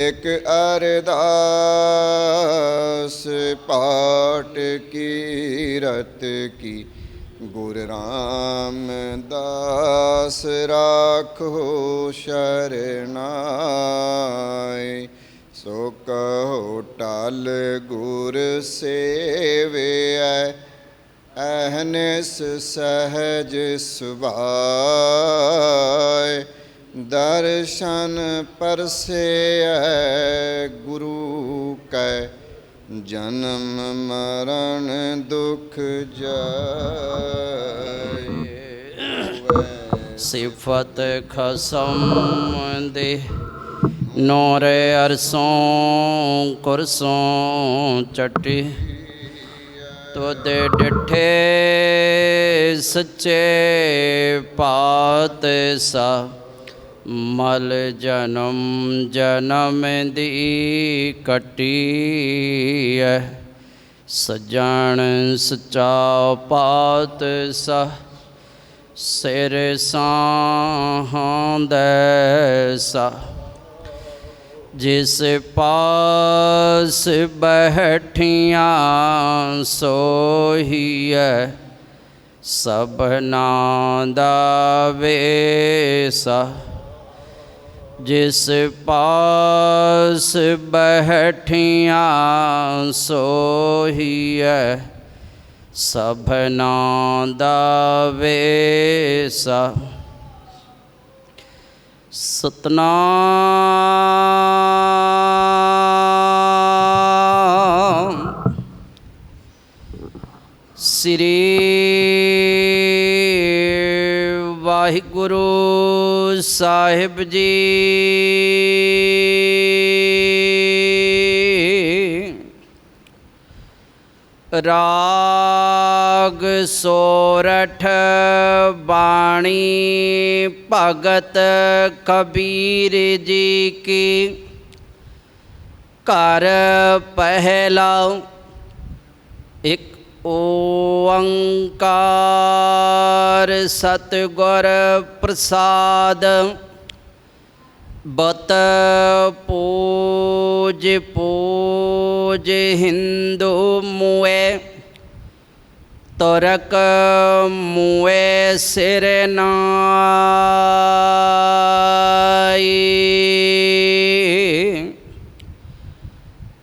ਇਕ ਅਰਦਾਸ ਪਾਟ ਕੀਰਤ ਕੀ। ਗੁਰ ਰਾਮਦਾਸ ਰਾਖੋ ਸ਼ਰਨਾਈ ਸੋ ਕਹੋ ਟਲ ਗੁਰ ਸੇਵਿਐ, ਅਹਨਿਸ ਸਹਜ ਸੁਭਾਏ। ਦਰਸ਼ਨ ਪਰਸੇ ਗੁਰੂ ਕੈ, ਜਨਮ ਮਰਨ ਦੁਖ ਜਾਏ। ਸਿਫਤ ਖਸਮ ਦੇ ਨੋਰ ਅਰਸੋਂ ਕੁਰਸੋਂ ਚਟੀ, ਤੁਧ ਡਿਠੇ ਸੱਚੇ ਪਾਤ ਸਾ ਮਲ ਜਨਮ ਜਨਮ ਦੀ ਕਟੀ ਸਜਣ ਸਚਾ ਪਾਤ ਸਾ ਸਿਰ ਸਾਹਾਂ। ਸਾ ਜਿਸ ਪਾਸ ਬੈਠੀਆਂ ਸੋਹੀਐ, ਸਭਨਾ ਦਾ ਵੇਸਾ। जिस पास बैठियाँ सोही सभना दावे सा। सतना श्री ਵਾਹਿਗੁਰੂ ਸਾਹਿਬ ਜੀ। ਰਾਗ ਸੋਰਠ ਬਾਣੀ ਭਗਤ ਕਬੀਰ ਜੀ ਕੀ ਕਰ ਪਹਿਲਾ ਇੱਕ ਓੰਕਾਰ ਸਤਗੁਰ ਪ੍ਰਸਾਦ ਬਤ ਪੂਜ ਪੂਜ ਹਿੰਦੂ ਮੂਏ ਤੁਰਕ ਮੂਏ ਸਿਰ ਨਾਈ।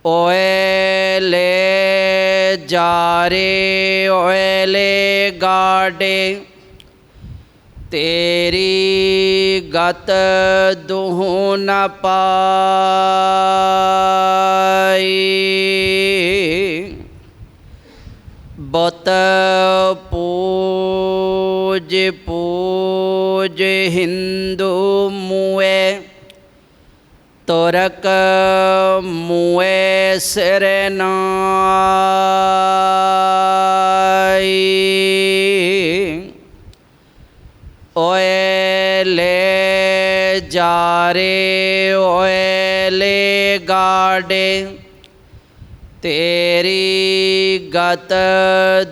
ਓਏ तारे ओले गाडे तेरी गत दुह न पाई बत पूज पूज हिंदू मुए तोरक मुए सिर ओए ले जारे ओए ले गाडे। तेरी गत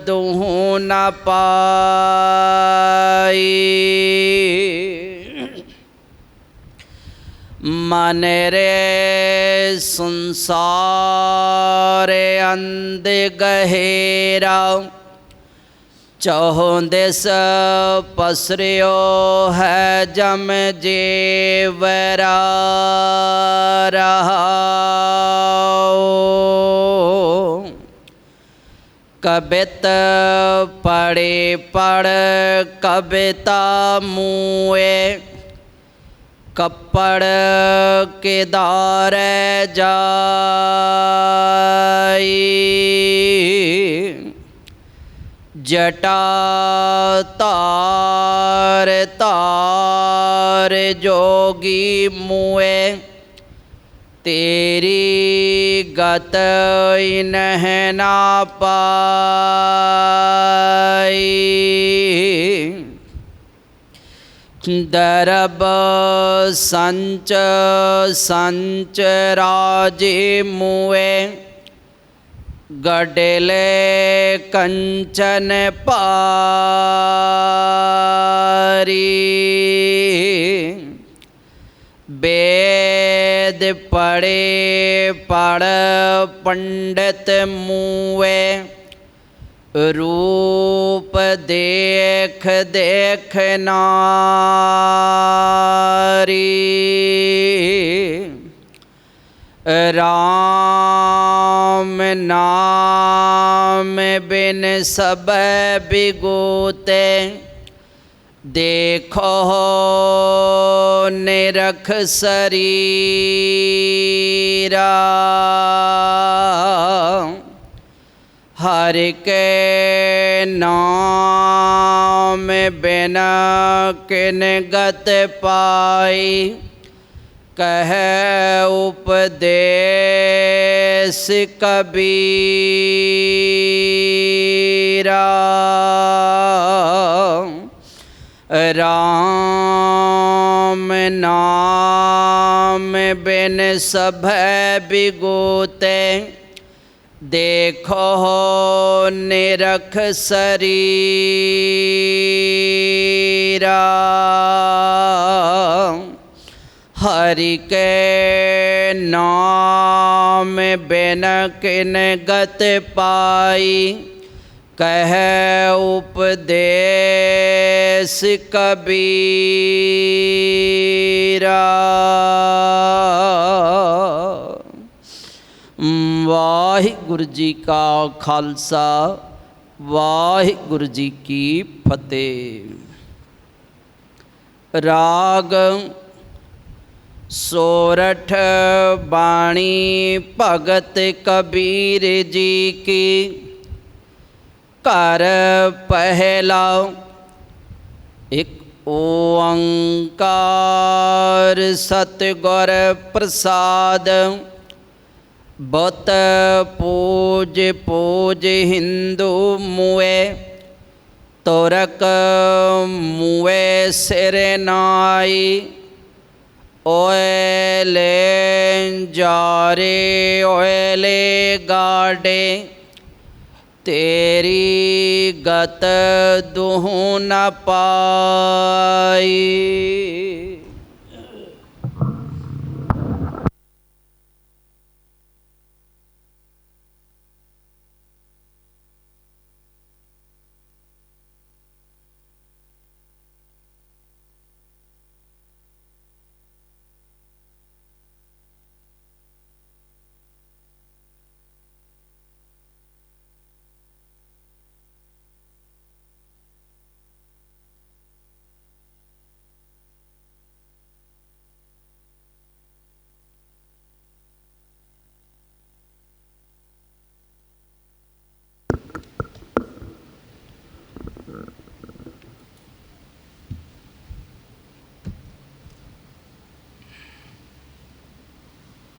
दूह न पाई। ਮਨ ਰੇ ਸੰਸਾਰ ਅੰਧ ਗਹਿਰਾ, ਚਹੁ ਦਿਸ ਪਸਰਿਓ ਹੈ ਜਮ ਜੀਵਰਾ ਰਹਾਉ ਕਬਿਤ ਪੜੇ ਪੜ ਕਬਿਤਾ ਮੂਏ कपड़ के दार जाई। जटा तार तार जोगी मुए। तेरी गत नहना पाई। ਦਰਬ ਸੰਚ ਸੰਚ ਰਾਜੇ ਮੂਏ ਗਡਲੇ ਕੰਚਨ ਪਾਰੀ ਵੇਦ ਪੜੇ ਪੜ ਪੰਡਤ ਮੂਏ रूप देख देख नारी। राम नाम बिन सब बिगोते। देखो निरख शरीरा। हर के नाम बिना किन गत पाई? कह उपदेश कबीरा। राम नाम बिन सभ बिगोते। देखो हो निरख शरीरा। हरि के नाम बिन किन गत पाई। कह उपदेश कबीरा। वाहिगुरु जी का खालसा वाहिगुरु जी की फतेह राग सोरठ बाणी भगत कबीर जी की कर पहला एक ओंकार सतगुर प्रसाद बत पूज पूज हिंदू मुए, तोरक मुए सिर नाई ओले जारे ओले गाडे, तेरी गत दुह न पाई।